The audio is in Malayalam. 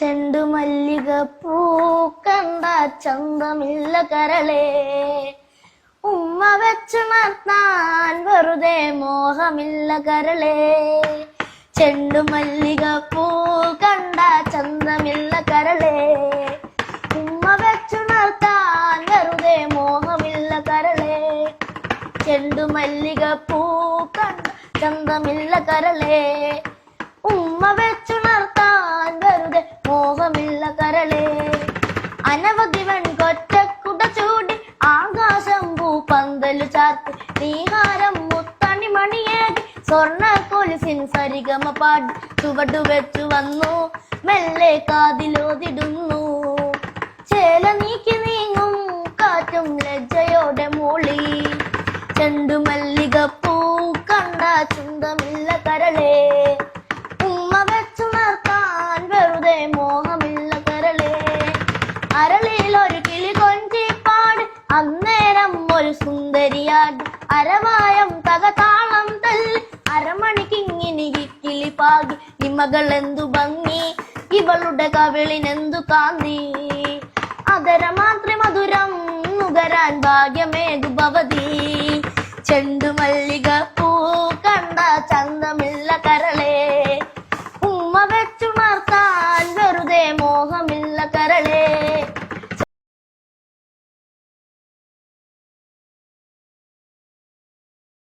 ചെണ്ടുമല്ലിക പൂക്കണ്ട ചന്തമില്ല കരളേ. ഉമ്മ വെച്ച് നിർത്താൻ വെറുതെ മോഹമില്ല കരളേ. ചെണ്ടുമല്ലിക പൂ കണ്ട ചന്തമില്ല കരളേ. ഉമ്മ വെച്ച് നിർത്താൻ വെറുതെ മോഹമില്ല കരളേ. ചെണ്ടുമല്ലിക പൂ മോഹമില്ല കരളേ അനവധി വെൺകൊറ്റക്കുട ചൂടി ആകാശം പൂപ്പന്തലു ചാർത്തി. നീഹാരം മുത്തണി മണിയേകി സ്വർണ കൊലുസിൻ സരിഗമ പാടി ചുവടു വെച്ചു വന്നു. മെല്ലെ കാതിലോതിടുന്നു. ചേല നീക്കി നീങ്ങും കാറ്റും ലജ്ജയോടെ മൂളി. ചെണ്ടുമല്ലിക പൂ കണ്ട ചുണ്ടമില്ല താളം തകതാളം തൽ അരമണിക്ക് ഇങ്ങനെ കിളിപ്പാകി ഇമകൾ എന്തു ഭംഗി? ഇവളുടെ കവിളിനെന്തു കാന്തി? അതര മാത്രം മധുരം നുകരാൻ ഭാഗ്യമേകു ഭവതി. ചെണ്ടുമല്ലിക